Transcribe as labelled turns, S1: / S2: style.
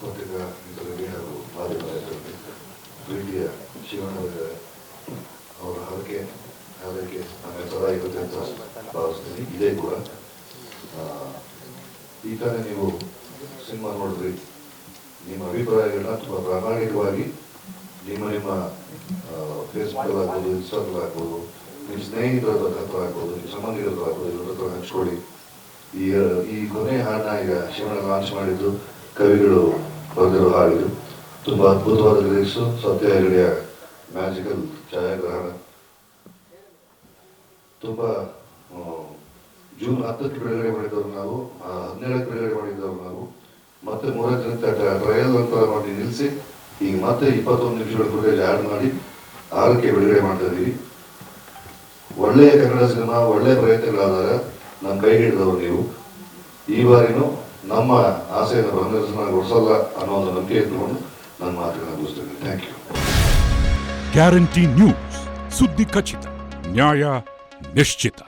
S1: ಪತ್ರಿಕಾ ಇದರಲ್ಲಿ ಹಾಗೂ ಮಿತ್ರರಿಗೆ ಪ್ರೀತಿಯ ಶಿವಣ್ಣವರಿದ್ದಾರೆ ಅವರ ಹರಕೆ, ಹಾರೈಕೆ ನಮಗೆ ಸದಾ ಇರುತ್ತೆ ಅಂತ ಭಾವಿಸ್ತೀನಿ ಇದೇ ಕೂಡ. ಈ ಥರ ನೀವು ಸಿನಿಮಾ ನೋಡಿದ್ರಿ. ನಿಮ್ಮ ಅಭಿಪ್ರಾಯಗಳನ್ನ ತುಂಬ ಪ್ರಾಮಾಣಿಕವಾಗಿ ನಿಮ್ಮ ನಿಮ್ಮ ಫೇಸ್ಬುಕ್ ಆಗ್ಬೋದು ಇನ್ಸ್ಟಾಗ್ರಾಮ್ ಆಗ್ಬೋದು, ನಿಮ್ಮ ಸ್ನೇಹಿತರ ಹತ್ರ ಆಗ್ಬೋದು, ನಿಮ್ಮ ಸಂಬಂಧಿಕರ ಆಗ್ಬೋದು, ಇವ್ರ ಹತ್ರ ಈ ಈ ಕೊನೆ ಹಾಡನ್ನ ಈಗ ಶಿವಣ್ಣ ಲಾಂಚ್ ಮಾಡಿದ್ದು ಕವಿಗಳು ಬರೆದಿರೋ ಹಾಡಿದು ತುಂಬ ಅದ್ಭುತವಾದ ಲಿರಿಕ್ಸು ಸತ್ಯ ಹೆಗಡೆಯ ಮ್ಯಾಜಿಕಲ್ ಛಾಯಾಗ್ರಹಣ. ತುಂಬ ಜೂನ್ ಹತ್ತಕ್ಕೆ ಬಿಡುಗಡೆ ಮಾಡಿದ್ದವರು ನಾವು ಹದಿನೇಳಕ್ಕೆ ಬಿಡುಗಡೆ ಮಾಡಿದ್ದವರು ನಾವು. ಮತ್ತೆ ಮೂರನೇ ದಿನಕ್ಕೆ ಟ್ರಯಲ್ ಅಂತ ಮಾಡಿ ನಿಲ್ಲಿಸಿ ಈಗ ಮತ್ತೆ ಇಪ್ಪತ್ತೊಂದು ನಿಮಿಷಗಳ ಫುಟೇಜ್ ಆ್ಯಡ್ ಮಾಡಿ, ಆರಕ್ಕೆ ಬಿಡುಗಡೆ ಮಾಡ್ತಾ ಇದ್ದೀವಿ. ಒಳ್ಳೆಯ ಕನ್ನಡ ಸಿನಿಮಾ, ಒಳ್ಳೆಯ ಪ್ರಯತ್ನಗಳಾದಾಗ ನಮ್ಮ ಕೈ ಹಿಡಿದವರು ನೀವು. ಈ ಬಾರಿನೂ ನಮ್ಮ ಆಸೆಯನ್ನು ಅನ್ನೋ ಒಂದು ನಂಬಿಕೆ ಇಟ್ಕೊಂಡು ನನ್ನ ಮಾತುಗಳನ್ನು ಮುಗಿಸ್ತೇನೆ ಥ್ಯಾಂಕ್ ಯು
S2: ಗ್ಯಾರಂಟಿ ನ್ಯೂಸ್ ಸುದ್ದಿ ಖಚಿತ. ನ್ಯಾಯ ನಿಶ್ಚಿತ.